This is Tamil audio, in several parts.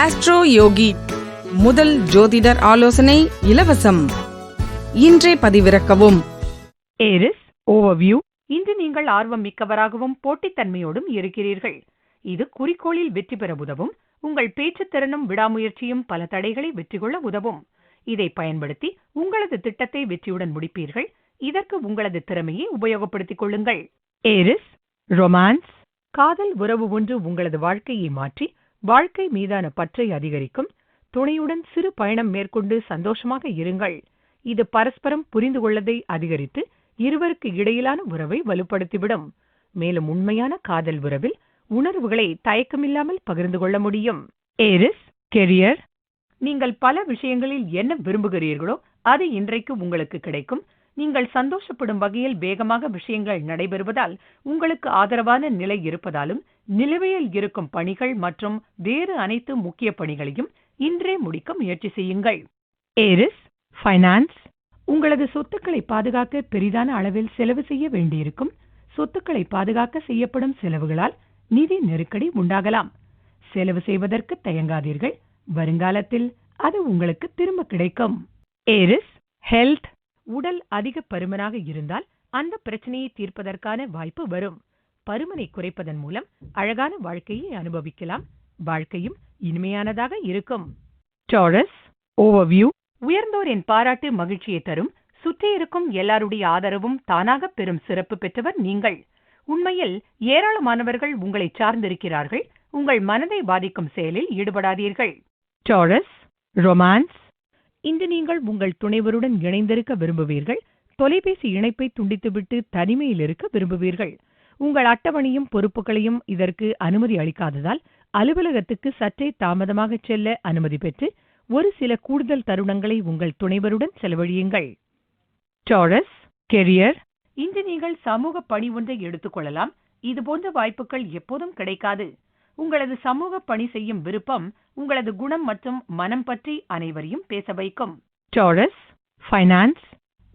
ஆஸ்ட்ரோ யோகி முதல் ஜோதிடர் ஆலோசனை இலவசம். இன்றே பதிவிறக்கவும். ஏரிஸ் ஓவர்வியூ இன்று நீங்கள் ஆர்வம் மிக்கவராகவும் போட்டித்தன்மையோடும் இருக்கிறீர்கள். இது குறிக்கோளில் வெற்றி பெற உதவும் உங்கள் பேச்சுத்திறனும் விடாமுயற்சியும் பல தடைகளை வெற்றி கொள்ள உதவும். இதை பயன்படுத்தி உங்களது திட்டத்தை வெற்றியுடன் முடிப்பீர்கள். இதற்கு உங்களது திறமையை உபயோகப்படுத்திக் கொள்ளுங்கள். ஏரிஸ் ரொமான்ஸ் காதல் உறவு ஒன்று உங்களது வாழ்க்கையை மாற்றி வாழ்க்கை மீதான பற்றை அதிகரிக்கும். துணையுடன் சிறு பயணம் மேற்கொண்டு சந்தோஷமாக இருங்கள். இது பரஸ்பரம் புரிந்து கொள்ளதை அதிகரித்து இருவருக்கு இடையிலான உறவை வலுப்படுத்திவிடும். மேலும் உண்மையான காதல் உறவில் உணர்வுகளை தயக்கமில்லாமல் பகிர்ந்து கொள்ள முடியும். ஏரிஸ் கெரியர் நீங்கள் பல விஷயங்களில் என்ன விரும்புகிறீர்களோ அது இன்றைக்கு உங்களுக்கு கிடைக்கும். நீங்கள் சந்தோஷப்படும் வகையில் வேகமாக விஷயங்கள் நடைபெறுவதால் உங்களுக்கு ஆதரவான நிலை இருப்பதாலும் நிலுவையில் இருக்கும் பணிகள் மற்றும் வேறு அனைத்து முக்கிய பணிகளையும் இன்றே முடிக்க முயற்சி செய்யுங்கள். ஏரிஸ் ஃபைனான்ஸ் உங்களது சொத்துக்களை பாதுகாக்க பெரிதான அளவில் செலவு செய்ய வேண்டியிருக்கும். சொத்துக்களை பாதுகாக்க செய்யப்படும் செலவுகளால் நிதி நெருக்கடி உண்டாகலாம். செலவு செய்வதற்கு தயங்காதீர்கள். வருங்காலத்தில் அது உங்களுக்கு திரும்ப கிடைக்கும். ஏரிஸ் ஹெல்த் உடல் அதிக பருமனாக இருந்தால் அந்த பிரச்சனையை தீர்ப்பதற்கான வாய்ப்பு வரும். பருமனை குறைப்பதன் மூலம் அழகான வாழ்க்கையை அனுபவிக்கலாம். வாழ்க்கையும் இனிமையானதாக இருக்கும். டாரஸ் ஓவர்வியூ உயர்ந்தோரின் பாராட்டு மகிழ்ச்சியை தரும். சுற்றி இருக்கும் எல்லாருடைய ஆதரவும் தானாக பெறும் சிறப்பு பெற்றவர் நீங்கள். உண்மையில் ஏராளமானவர்கள் உங்களை சார்ந்திருக்கிறார்கள். உங்கள் மனதை பாதிக்கும் செயலில் ஈடுபடாதீர்கள். டாரஸ் ரொமான்ஸ் இன்று நீங்கள் உங்கள் துணைவருடன் இணைந்திருக்க விரும்புவீர்கள். தொலைபேசி இணைப்பை துண்டித்துவிட்டு தனிமையில் இருக்க விரும்புவீர்கள். உங்கள் அட்டவணையும் பொறுப்புகளையும் இதற்கு அனுமதி அளிக்காததால் அலுவலகத்துக்கு சற்றே தாமதமாக செல்ல அனுமதி பெற்று ஒரு சில கூடுதல் தருணங்களை உங்கள் துணைவருடன் செலவழியுங்கள். டாரஸ் கெரியர் இன்று நீங்கள் சமூக பணி ஒன்றை எடுத்துக்கொள்ளலாம் இதுபோன்ற வாய்ப்புகள் எப்போதும் கிடைக்காது. உங்களது சமூக பணி செய்யும் விருப்பம் உங்களது குணம் மற்றும் மனம் பற்றி அனைவரையும் பேச வைக்கும். டாரஸ் ஃபைனான்ஸ்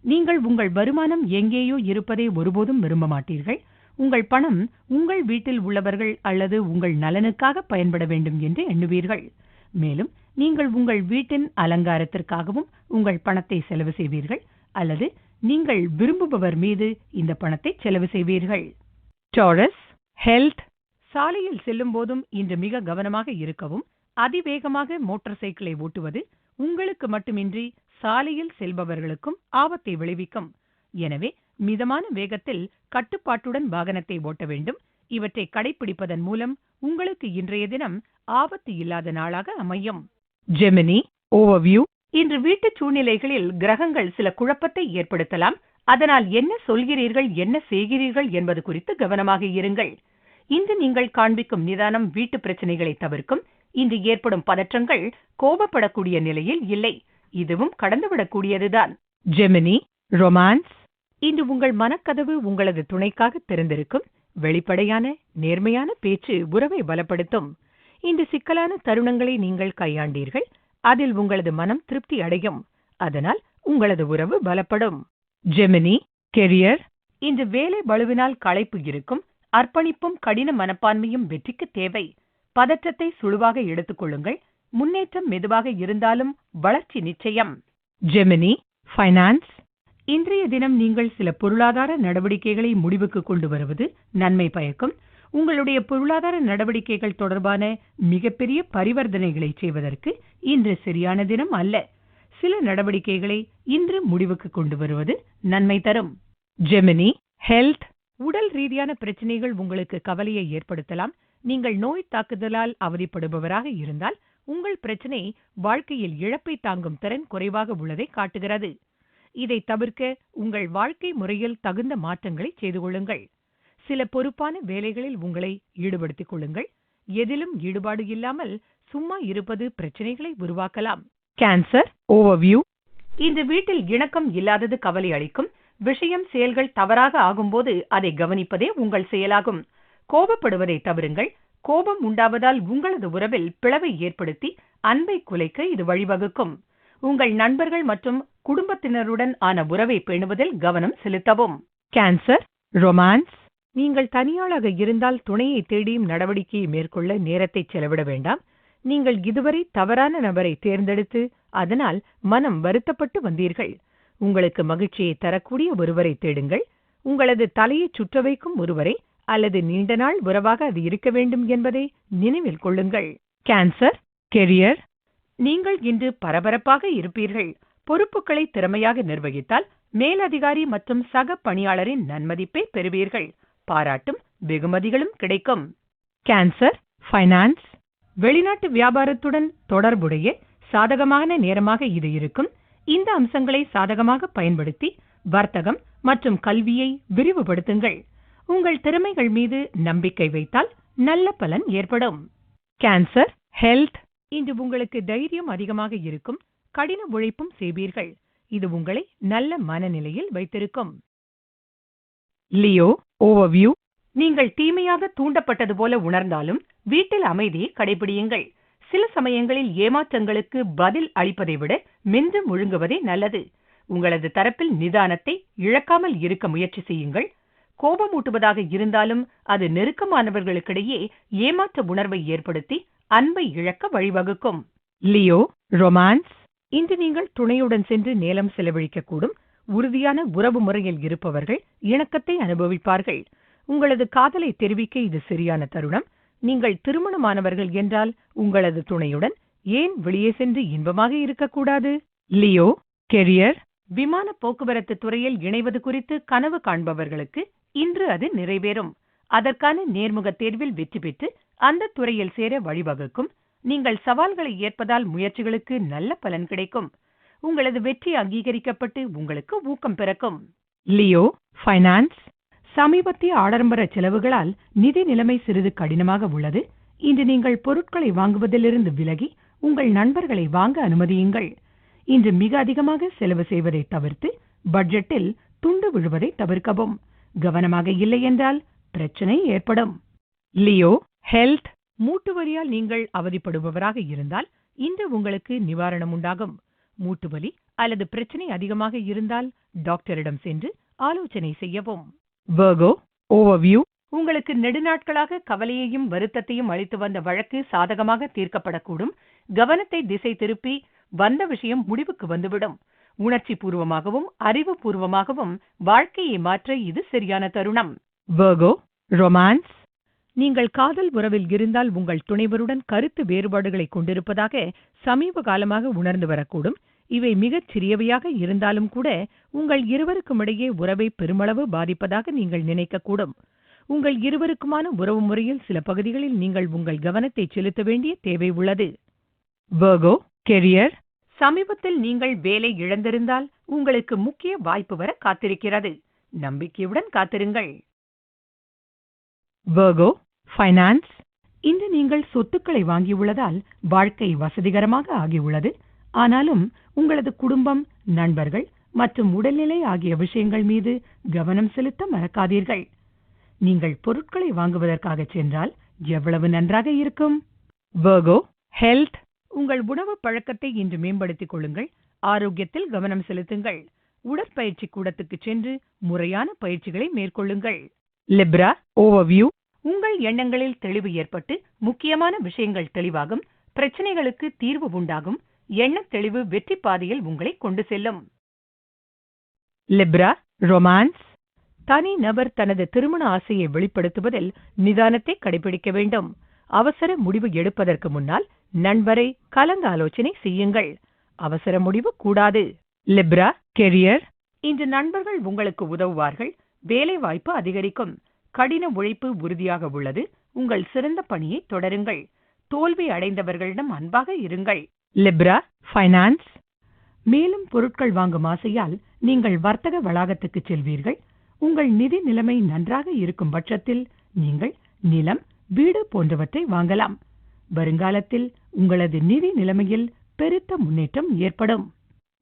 நீங்கள் உங்கள் வருமானம் எங்கேயோ இருப்பதை ஒருபோதும் விரும்ப மாட்டீர்கள். உங்கள் பணம் உங்கள் வீட்டில் உள்ளவர்கள் அல்லது உங்கள் நலனுக்காக பயன்பட வேண்டும் என்று எண்ணுவீர்கள். மேலும் நீங்கள் உங்கள் வீட்டின் அலங்காரத்திற்காகவும் உங்கள் பணத்தை செலவு செய்வீர்கள் அல்லது நீங்கள் விரும்புபவர் மீது இந்த பணத்தை செலவு செய்வீர்கள். டாரஸ் ஹெல்த் சாலையில் செல்லும் போதும் இன்று மிக கவனமாக இருக்கவும் அதிவேகமாக மோட்டார் சைக்கிளை ஓட்டுவது உங்களுக்கு மட்டுமின்றி சாலையில் செல்பவர்களுக்கும் ஆபத்தை விளைவிக்கும். எனவே மிதமான வேகத்தில் கட்டுப்பாட்டுடன் வாகனத்தை ஓட்ட வேண்டும். இவற்றை கடைபிடிப்பதன் மூலம் உங்களுக்கு இன்றைய தினம் ஆபத்து இல்லாத நாளாக அமையும். ஜெமினி ஓவர்வியூ இன்று வீட்டு சூழ்நிலைகளில் கிரகங்கள் சில குழப்பத்தை ஏற்படுத்தலாம். அதனால் என்ன சொல்கிறீர்கள் என்ன செய்கிறீர்கள் என்பது குறித்து கவனமாக இருங்கள். இன்று நீங்கள் காண்பிக்கும் நிதானம் வீட்டு பிரச்சனைகளை தவிர்க்கும். இன்று ஏற்படும் பதற்றங்கள் கோபப்படக்கூடிய நிலையில் இல்லை. இதுவும் கடந்துவிடக்கூடியதுதான். ஜெமினி ரொமான்ஸ் இன்று உங்கள் மனக்கதவு உங்களது துணைக்காக திறந்திருக்கும் வெளிப்படையான நேர்மையான பேச்சு உறவை பலப்படுத்தும் இன்று சிக்கலான தருணங்களை நீங்கள் கையாண்டீர்கள் அதில் உங்களது மனம் திருப்தி அடையும். அதனால் உங்களது உறவு பலப்படும். ஜெமினி கெரியர் இன்று வேலை பளுவினால் களைப்பு இருக்கும் அர்ப்பணிப்பும் கடின மனப்பான்மையும் வெற்றிக்கு தேவை. பதற்றத்தை சுழுவாக எடுத்துக்கொள்ளுங்கள் முன்னேற்றம் மெதுவாக இருந்தாலும் வளர்ச்சி நிச்சயம். ஜெமினி ஃபைனான்ஸ் இன்றைய தினம் நீங்கள் சில பொருளாதார நடவடிக்கைகளை முடிவுக்கு கொண்டு வருவது நன்மை பயக்கும். உங்களுடைய பொருளாதார நடவடிக்கைகள் தொடர்பான மிகப்பெரிய பரிவர்த்தனைகளை செய்வதற்கு இன்று சரியான தினம் அல்ல. சில நடவடிக்கைகளை இன்று முடிவுக்கு கொண்டு வருவது நன்மை தரும். ஜெமினி ஹெல்த் உடல் ரீதியான பிரச்சனைகள் உங்களுக்கு கவலையை ஏற்படுத்தலாம். நீங்கள் நோய் தாக்குதலால் அவதிப்படுபவராக இருந்தால் உங்கள் பிரச்சனை வாழ்க்கையில் இழப்பை தாங்கும் திறன் குறைவாக உள்ளதை காட்டுகிறது. இதை தவிர்க்க உங்கள் வாழ்க்கை முறையில் தகுந்த மாற்றங்களை செய்து கொள்ளுங்கள். சில பொறுப்பான வேலைகளில் உங்களை ஈடுபடுத்திக் கொள்ளுங்கள். எதிலும் ஈடுபாடு இல்லாமல் சும்மா இருப்பது பிரச்சனைகளை உருவாக்கலாம். கேன்சர் ஓவர்வியூ இந்த வீட்டில் இணக்கம் இல்லாதது கவலை அளிக்கும். விஷயம் செயல்கள் தவறாக ஆகும்போது அதை கவனிப்பதே உங்கள் செயலாகும். கோபப்படுவதை தவிருங்கள். கோபம் உண்டாவதால் உங்களது உறவில் பிளவை ஏற்படுத்தி அன்பை குலைக்க இது வழிவகுக்கும். உங்கள் நண்பர்கள் மற்றும் குடும்பத்தினருடன் ஆன உறவை பேணுவதில் கவனம் செலுத்தவும். கேன்சர் ரொமான்ஸ் நீங்கள் தனியாளாக இருந்தால் துணையை தேடியும் நடவடிக்கையை மேற்கொள்ள நேரத்தை செலவிட வேண்டாம். நீங்கள் இதுவரை தவறான நபரை தேர்ந்தெடுத்து அதனால் மனம் வருத்தப்பட்டு வந்தீர்கள். உங்களுக்கு மகிழ்ச்சியை தரக்கூடிய ஒருவரை தேடுங்கள். உங்களது தலையை சுற்ற வைக்கும் ஒருவரை அல்லது நீண்ட நாள் உறவாக அது இருக்க வேண்டும் என்பதை நினைவில் கொள்ளுங்கள். கேன்சர் கெரியர் நீங்கள் இன்று பரபரப்பாக இருப்பீர்கள். பொறுப்புகளை திறமையாக நிர்வகித்தால் மேலதிகாரி மற்றும் சக பணியாளரின் நன்மதிப்பை பெறுவீர்கள். பாராட்டும் வெகுமதிகளும் கிடைக்கும். கேன்சர் ஃபைனான்ஸ் வெளிநாட்டு வியாபாரத்துடன் தொடர்புடைய சாதகமான நேரமாக இது இருக்கும். இந்த அம்சங்களை சாதகமாக பயன்படுத்தி வர்த்தகம் மற்றும் கல்வியை விரிவுபடுத்துங்கள். உங்கள் திறமைகள் மீது நம்பிக்கை வைத்தால் நல்ல பலன் ஏற்படும். கேன்சர் ஹெல்த் இன்று உங்களுக்கு தைரியம் அதிகமாக இருக்கும் கடின உழைப்பும் செய்வீர்கள். இது உங்களை நல்ல மனநிலையில் வைத்திருக்கும். லியோ ஓவர்வியூ நீங்கள் தீமையாக தூண்டப்பட்டது போல உணர்ந்தாலும் வீட்டில் அமைதியை கடைபிடியுங்கள். சில சமயங்களில் ஏமாற்றங்களுக்கு பதில் அளிப்பதை விட மென்று முழுங்குவதே நல்லது. உங்களது தரப்பில் நிதானத்தை இழக்காமல் இருக்க முயற்சி செய்யுங்கள். கோபமூட்டுவதாக இருந்தாலும் அது நெருக்கமானவர்களுக்கிடையே ஏமாற்ற உணர்வை ஏற்படுத்தி அன்பை இழக்க வழிவகுக்கும். Leo romance. இன்று நீங்கள் துணையுடன் சென்று நேரம் செலவழிக்கக்கூடும். உறுதியான உறவு முறையில் இருப்பவர்கள் இணக்கத்தை அனுபவிப்பார்கள். உங்களது காதலை தெரிவிக்க இது சரியான தருணம். நீங்கள் திருமணமானவர்கள் என்றால் உங்களது துணையுடன் ஏன் வெளியே சென்று இன்பமாக இருக்கக்கூடாது? Leo career. விமான போக்குவரத்து துறையில் இணைவது குறித்து கனவு காண்பவர்களுக்கு இன்று அது நிறைவேறும். அதற்கான நேர்முக தேர்வில் வெற்றி பெற்று அந்த துறையில் சேர வழிவகுக்கும். நீங்கள் சவால்களை ஏற்பதால் முயற்சிகளுக்கு நல்ல பலன் கிடைக்கும். உங்களது வெற்றி அங்கீகரிக்கப்பட்டு உங்களுக்கு ஊக்கம் பிறக்கும். லியோ ஃபைனான்ஸ் சமீபத்திய ஆடம்பர செலவுகளால் நிதி நிலைமை சிறிது கடினமாக உள்ளது. இன்று நீங்கள் பொருட்களை வாங்குவதிலிருந்து விலகி உங்கள் நண்பர்களை வாங்க அனுமதியுங்கள். இன்று மிக அதிகமாக செலவு செய்வதை தவிர்த்து பட்ஜெட்டில் துண்டு விழுவதை தவிர்க்கவும். கவனமாக இல்லை என்றால் பிரச்சனை ஏற்படும். லியோ ஹெல்த் மூட்டு வலியால் நீங்கள் அவதிப்படுபவராக இருந்தால் இன்று உங்களுக்கு நிவாரணம் உண்டாகும். மூட்டு வலி அல்லது பிரச்சனை அதிகமாக இருந்தால் டாக்டரிடம் சென்று ஆலோசனை செய்யவும். வர்கோ ஓவர்வியூ உங்களுக்கு நெடுநாட்களாக கவலையையும் வருத்தத்தையும் அளித்து வந்த வழக்கு சாதகமாக தீர்க்கப்படக்கூடும். கவனத்தை திசை திருப்பி வந்த விஷயம் முடிவுக்கு வந்துவிடும். உணர்ச்சி பூர்வமாகவும் அறிவுபூர்வமாகவும் வாழ்க்கையை மாற்ற இது சரியான தருணம். வர்கோ ரொமான்ஸ் நீங்கள் காதல் உறவில் இருந்தால் உங்கள் துணைவருடன் கருத்து வேறுபாடுகளை கொண்டிருப்பதாக சமீப காலமாக உணர்ந்து வரக்கூடும். இவை மிகச் சிறியவையாக இருந்தாலும் கூட உங்கள் இருவருக்கும் இடையே உறவை பெருமளவு பாதிப்பதாக நீங்கள் நினைக்கக்கூடும். உங்கள் இருவருக்குமான உறவு முறையில் சில பகுதிகளில் நீங்கள் உங்கள் கவனத்தை செலுத்த வேண்டிய தேவை உள்ளது. வர்கோ கெரியர் சமீபத்தில் நீங்கள் வேலை இழந்திருந்தால் உங்களுக்கு முக்கிய வாய்ப்பு வர காத்திருக்கிறது. நம்பிக்கையுடன் காத்திருங்கள். வர்கோ ஃபைனான்ஸ் இன்று நீங்கள் சொத்துக்களை வாங்கியுள்ளதால் வாழ்க்கை வசதிகரமாக ஆகியுள்ளது. ஆனாலும் உங்களது குடும்பம் நண்பர்கள் மற்றும் உடல்நிலை ஆகிய விஷயங்கள் மீது கவனம் செலுத்த மறக்காதீர்கள். நீங்கள் பொருட்களை வாங்குவதற்காக சென்றால் எவ்வளவு நன்றாக இருக்கும்? வர்கோ ஹெல்த் உங்கள் உணவு பழக்கத்தை இன்று மேம்படுத்திக் கொள்ளுங்கள். ஆரோக்கியத்தில் கவனம் செலுத்துங்கள். உடற்பயிற்சி கூடத்துக்கு சென்று முறையான பயிற்சிகளை மேற்கொள்ளுங்கள். லிப்ரா ஓவர்வியூ உங்கள் எண்ணங்களில் தெளிவு ஏற்பட்டு முக்கியமான விஷயங்கள் தெளிவாகும் பிரச்சனைகளுக்கு தீர்வு உண்டாகும் எண்ணத் தெளிவு வெற்றி பாதையில் உங்களை கொண்டு செல்லும். லிப்ரா ரொமான்ஸ் தனி நபர் தனது திருமண ஆசையை வெளிப்படுத்துவதில் நிதானத்தை கடைபிடிக்க வேண்டும். அவசர முடிவு எடுப்பதற்கு முன்னால் நண்பரை கலந்து ஆலோசனை செய்யுங்கள். அவசர முடிவு கூடாது. லிப்ரா கெரியர் இன்று நண்பர்கள் உங்களுக்கு உதவுவார்கள் வேலை வாய்ப்பு அதிகரிக்கும். கடின உழைப்பு உறுதியாக உள்ளது. உங்கள் சிறந்த பணியை தொடருங்கள். தோல்வி அடைந்தவர்களிடம் அன்பாக இருங்கள். லிப்ரா ஃபைனான்ஸ் மேலும் பொருட்கள் வாங்கும் ஆசையால் நீங்கள் வர்த்தக வளாகத்துக்கு செல்வீர்கள். உங்கள் நிதி நிலைமை நன்றாக இருக்கும் பட்சத்தில் நீங்கள் நிலம் வீடு போன்றவற்றை வாங்கலாம். வருங்காலத்தில் உங்களது நிதி நிலைமையில் பெருத்த முன்னேற்றம் ஏற்படும்.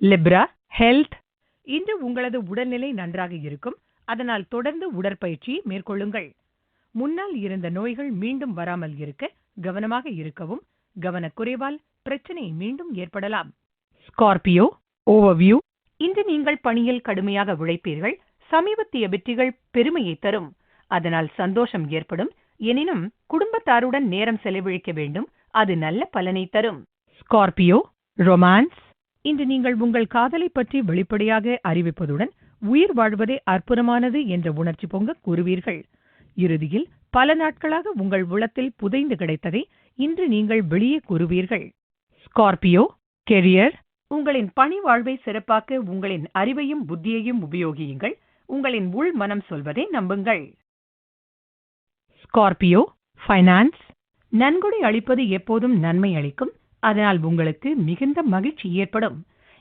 லிப்ரா ஹெல்த் இன்று உங்களது உடல்நிலை நன்றாக இருக்கும். அதனால் தொடர்ந்து உடற்பயிற்சியை மேற்கொள்ளுங்கள். முன்னால் இருந்த நோய்கள் மீண்டும் வராமல் இருக்க கவனமாக இருக்கவும் கவனக்குறைவால் பிரச்சனை மீண்டும் ஏற்படலாம். ஸ்கார்பியோ ஓவர்வியூ இன்று நீங்கள் பணியில் கடுமையாக உழைப்பீர்கள் சமீபத்திய வெற்றிகள் பெருமையை தரும். அதனால் சந்தோஷம் ஏற்படும் எனினும் குடும்பத்தாருடன் நேரம் செலவழிக்க வேண்டும் அது நல்ல பலனை தரும். ஸ்கார்பியோ ரொமான்ஸ் இன்று நீங்கள் உங்கள் காதலை பற்றி வெளிப்படையாக அறிவிப்பதுடன் உயிர் வாழ்வதே அற்புதமானது என்ற உணர்ச்சி பொங்க கூறுவீர்கள். இறுதியில் பல நாட்களாக உங்கள் உள்ளத்தில் புதைந்து கிடைத்ததை இன்று நீங்கள் வெளியே கூறுவீர்கள். ஸ்கார்பியோ கெரியர் உங்களின் பணி வாழ்வை சிறப்பாக்க உங்களின் அறிவையும் புத்தியையும் உபயோகியுங்கள். உங்களின் உள் மனம் சொல்வதை நம்புங்கள். ஸ்கார்பியோ ஃபைனான்ஸ் நன்கொடை அளிப்பது எப்போதும் நன்மை அளிக்கும். அதனால் உங்களுக்கு மிகுந்த மகிழ்ச்சி ஏற்படும்.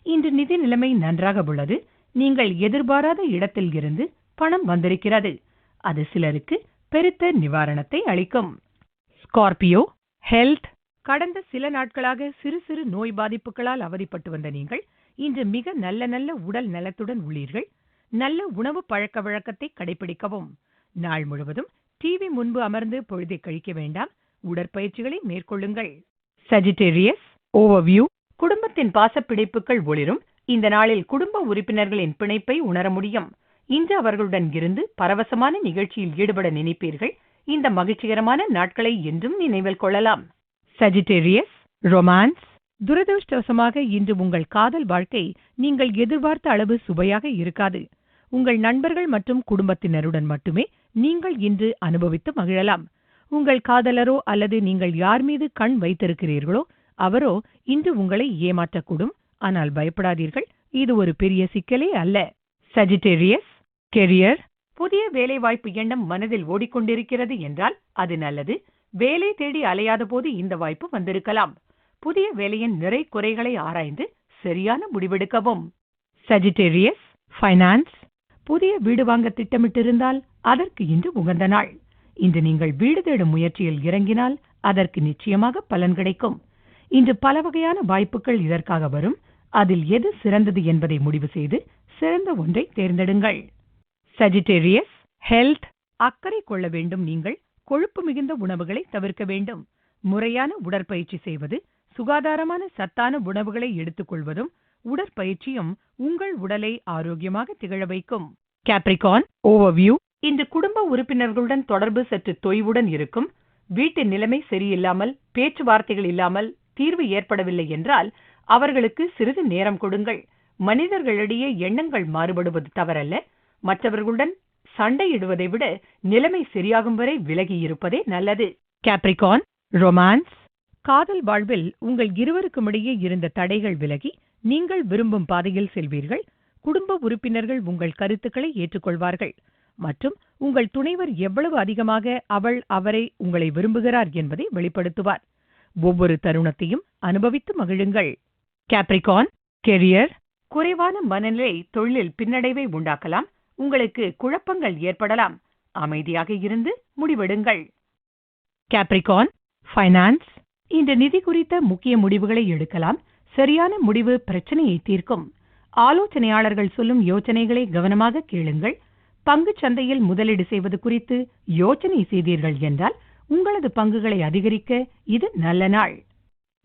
இன்று நிதி நிலைமை நன்றாக உள்ளது. நீங்கள் எதிர்பாராத இடத்தில் இருந்து பணம் வந்திருக்கிறது. அது சிலருக்கு பெருத்த நிவாரணத்தை அளிக்கும். ஸ்கார்பியோ ஹெல்த் கடந்த சில நாட்களாக சிறு சிறு நோய் பாதிப்புகளால் அவதிப்பட்டு வந்த நீங்கள் இன்று மிக நல்ல நல்ல உடல் நலத்துடன் உள்ளீர்கள். நல்ல உணவு பழக்க வழக்கத்தை கடைபிடிக்கவும். நாள் முழுவதும் டிவி முன்பு அமர்ந்து பொழுதை கழிக்க வேண்டாம். உடற்பயிற்சிகளை மேற்கொள்ளுங்கள். சஜிடேரியஸ் ஓவர்வியூ குடும்பத்தின் பாசப்பிடிப்புகள் ஒளிரும். இந்த நாளில் குடும்ப உறுப்பினர்களின் பிணைப்பை உணர முடியும். இன்று அவர்களுடன் இருந்து பரவசமான நிகழ்ச்சியில் ஈடுபட நினைப்பீர்கள். இந்த மகிழ்ச்சிகரமான நாட்களை என்றும் நினைவில் கொள்ளலாம். சஜிடேரியஸ் ரொமான்ஸ் துரதிருஷ்டவசமாக இன்று உங்கள் காதல் வாழ்க்கை நீங்கள் எதிர்பார்த்த அளவு சுவையாக இருக்காது. உங்கள் நண்பர்கள் மற்றும் குடும்பத்தினருடன் மட்டுமே நீங்கள் இன்று அனுபவித்து மகிழலாம். உங்கள் காதலரோ அல்லது நீங்கள் யார் மீது கண் வைத்திருக்கிறீர்களோ அவரோ இன்று உங்களை ஏமாற்றக்கூடும். ஆனால் பயப்படாதீர்கள் இது ஒரு பெரிய சிக்கலே அல்ல. சஜிடேரியஸ் கெரியர் புதிய வேலைவாய்ப்பு எண்ணம் மனதில் ஓடிக்கொண்டிருக்கிறது என்றால் அது நல்லது. வேலை தேடி அலையாத போது இந்த வாய்ப்பு வந்திருக்கலாம். புதிய வேலையின் நிறை குறைகளை ஆராய்ந்து சரியான முடிவெடுக்கவும். சஜிடேரியஸ் ஃபைனான்ஸ் புதிய வீடு வாங்க திட்டமிட்டிருந்தால் அதற்கு இன்று உகந்த நாள். இன்று நீங்கள் வீடு தேடும் முயற்சியில் இறங்கினால் அதற்கு நிச்சயமாக பலன் கிடைக்கும். இன்று பல வகையான வாய்ப்புகள் இதற்காக வரும். அதில் எது சிறந்தது என்பதை முடிவு செய்து சிறந்த ஒன்றை தேர்ந்தெடுங்கள். சஜிடேரியஸ் ஹெல்த் அக்கறை கொள்ள வேண்டும். நீங்கள் கொழுப்பு மிகுந்த உணவுகளை தவிர்க்க வேண்டும். முறையான உடற்பயிற்சி செய்வது சுகாதாரமான சத்தான உணவுகளை எடுத்துக்கொள்வதும் உடற்பயிற்சியும் உங்கள் உடலை ஆரோக்கியமாக திகழ வைக்கும். கேப்ரிகான் ஓவர்வியூ இன்று குடும்ப உறுப்பினர்களுடன் தொடர்பு சற்று தொய்வுடன் இருக்கும். வீட்டு நிலைமை சரியில்லாமல் பேச்சுவார்த்தைகள் இல்லாமல் தீர்வு ஏற்படவில்லை என்றால் அவர்களுக்கு சிறிது நேரம் கொடுங்கள். மனிதர்களிடையே எண்ணங்கள் மாறுபடுவது தவறல்ல. மற்றவர்களுடன் சண்டையிடுவதை விட நிலைமை சரியாகும் வரை விலகி இருப்பதே நல்லது. கேப்ரிகான் ரொமான்ஸ் காதல் வாழ்வில் உங்கள் இருவருக்கும் இடையே இருந்த தடைகள் விலகி நீங்கள் விரும்பும் பாதையில் செல்வீர்கள். குடும்ப உறுப்பினர்கள் உங்கள் கருத்துக்களை ஏற்றுக்கொள்வார்கள். மற்றும் உங்கள் துணைவர் எவ்வளவு அதிகமாக அவள் அவரை உங்களை விரும்புகிறார் என்பதை வெளிப்படுத்துவார். ஒவ்வொரு தருணத்தையும் அனுபவித்து மகிழுங்கள். கேப்ரிகான் கெரியர் குறைவான மனநிலை தொழிலில் பின்னடைவை உண்டாக்கலாம். உங்களுக்கு குழப்பங்கள் ஏற்படலாம். அமைதியாக இருந்து முடிவெடுங்கள். கேப்ரிகான் ஃபைனான்ஸ் இந்த நிதி குறித்த முக்கிய முடிவுகளை எடுக்கலாம். சரியான முடிவு பிரச்சனையை தீர்க்கும். ஆலோசனையாளர்கள் சொல்லும் யோசனைகளை கவனமாக கேளுங்கள். பங்கு சந்தையில் முதலீடு செய்வது குறித்து யோசனை செய்தீர்கள் என்றால் உங்களது பங்குகளை அதிகரிக்க இது நல்ல நாள்.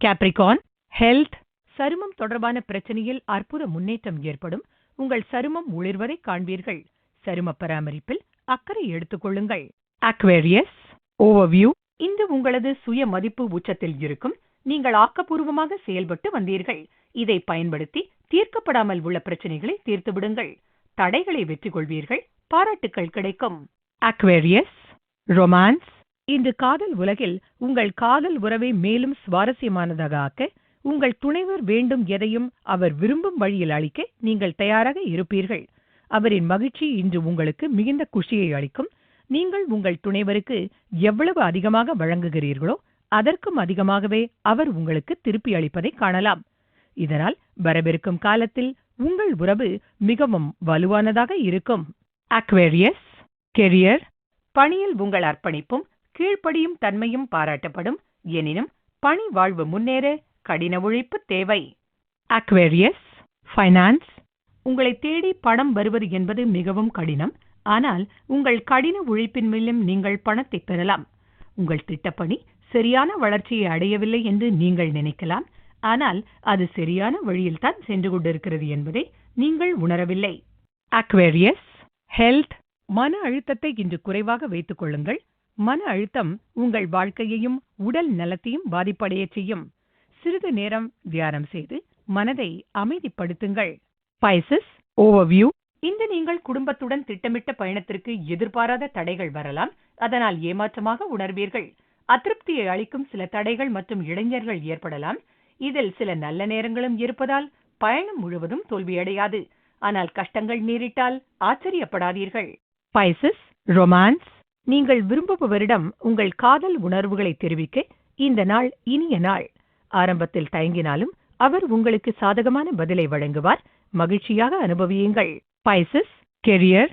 கேப்ரிகான் ஹெல்த் சருமம் தொடர்பான பிரச்சனையில் அற்புத முன்னேற்றம் ஏற்படும். உங்கள் சருமம் ஒளிர்வதை காண்பீர்கள். சரும பராமரிப்பில் அக்கறை எடுத்துக்கொள்ளுங்கள் அக்வேரியஸ் ஓவர்வியூ இன்று உங்களது சுய மதிப்பு உச்சத்தில் இருக்கும். நீங்கள் ஆக்கப்பூர்வமாக செயல்பட்டு வந்தீர்கள். இதை பயன்படுத்தி தீர்க்கப்படாமல் உள்ள பிரச்சனைகளை தீர்த்து விடுங்கள். தடைகளை வெற்றி கொள்வீர்கள். பாராட்டுக்கள் கிடைக்கும். அக்வேரியஸ் ரொமான்ஸ் இன்று காதல் உலகில் உங்கள் காதல் உறவை மேலும் சுவாரஸ்யமானதாக ஆக்க உங்கள் துணைவர் வேண்டும் எதையும் அவர் விரும்பும் வழியில் அளிக்க நீங்கள் தயாராக இருப்பீர்கள். அவரின் மகிழ்ச்சி இன்று உங்களுக்கு மிகுந்த குஷியை அளிக்கும். நீங்கள் உங்கள் துணைவருக்கு எவ்வளவு அதிகமாக வழங்குகிறீர்களோ அதற்கும் அதிகமாகவே அவர் உங்களுக்கு திருப்பி அளிப்பதை காணலாம். இதனால் வரவிருக்கும் காலத்தில் உங்கள் உறவு மிகவும் வலுவானதாக இருக்கும். அக்வேரியஸ் கெரியர் பணியில் உங்கள் அர்ப்பணிப்பும் கீழ்ப்படியும் தன்மையும் பாராட்டப்படும். எனினும் பணி வாழ்வு முன்னேற கடின உழைப்பு தேவை. அக்வேரியஸ் ஃபைனான்ஸ் உங்களை தேடி பணம் வருவது என்பது மிகவும் கடினம். ஆனால் உங்கள் கடின உழைப்பின் மூலம் நீங்கள் பணத்தை பெறலாம். உங்கள் திட்டப்பணி சரியான வளர்ச்சியை அடையவில்லை என்று நீங்கள் நினைக்கலாம். ஆனால் அது சரியான வழியில்தான் சென்று கொண்டிருக்கிறது என்பதை நீங்கள் உணரவில்லை. அக்வேரியஸ் ஹெல்த் மன அழுத்தத்தை இன்று குறைவாக வைத்துக் கொள்ளுங்கள். மன அழுத்தம் உங்கள் வாழ்க்கையையும் உடல் நலத்தையும் பாதிப்படையச் செய்யும். சிறிது நேரம் தியானம் செய்து மனதை அமைதிப்படுத்துங்கள். பைசஸ் ஓவர்வியூ இந்த நீங்கள் குடும்பத்துடன் திட்டமிட்ட பயணத்திற்கு எதிர்பாராத தடைகள் வரலாம். அதனால் ஏமாற்றமாக உணர்வீர்கள். அதிருப்தியை அளிக்கும் சில தடைகள் மற்றும் இளைஞர்கள் ஏற்படலாம். இதில் சில நல்ல நேரங்களும் இருப்பதால் பயணம் முழுவதும் தோல்வியடையாது. ஆனால் கஷ்டங்கள் நேரிட்டால் ஆச்சரியப்படாதீர்கள். பைசஸ் ரொமான்ஸ் நீங்கள் விரும்புபவரிடம் உங்கள் காதல் உணர்வுகளை தெரிவிக்க இந்த நாள் இனிய நாள். ஆரம்பத்தில் தயங்கினாலும் அவர் உங்களுக்கு சாதகமான பதிலை வழங்குவார். மகிழ்ச்சியாக அனுபவியுங்கள். பைசஸ் கெரியர்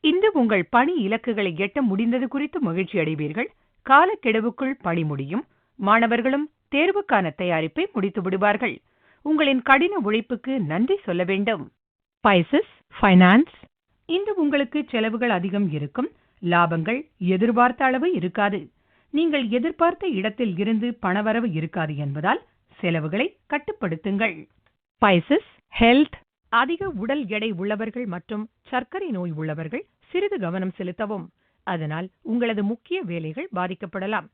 இன்று உங்கள் பணி இலக்குகளை எட்ட முடிந்தது குறித்து மகிழ்ச்சி அடைவீர்கள். காலக்கெடுவுக்குள் பணி முடியும். மாணவர்களும் தேர்வுக்கான தயாரிப்பை முடித்து விடுவார்கள். உங்களின் கடின உழைப்புக்கு நன்றி சொல்ல வேண்டும். பைசஸ் ஃபைனான்ஸ் இன்று உங்களுக்கு செலவுகள் அதிகம் இருக்கும். லாபங்கள் எதிர்பார்த்த அளவு இருக்காது. நீங்கள் எதிர்பார்த்த இடத்தில் இருந்து பணவரவு இருக்காது என்பதால் செலவுகளை கட்டுப்படுத்துங்கள். பைசஸ் ஹெல்த் அதிக உடல் எடை உள்ளவர்கள் மற்றும் சர்க்கரை நோய் உள்ளவர்கள் சிறிது கவனம் செலுத்தவும். அதனால் உங்களது முக்கிய வேலைகள் பாதிக்கப்படலாம்.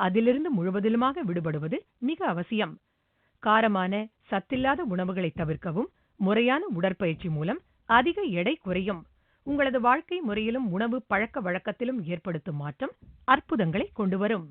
அதிலிருந்து முழுவதிலுமாக விடுபடுவது மிக அவசியம். காரமான சத்தில்லாத உணவுகளை தவிர்க்கவும் முறையான உடற்பயிற்சி மூலம் அதிக எடை குறையும். உங்களது வாழ்க்கை முறையிலும் உணவு பழக்க வழக்கத்திலும் ஏற்படுத்தும் மாற்றம் அற்புதங்களை கொண்டு வரும்.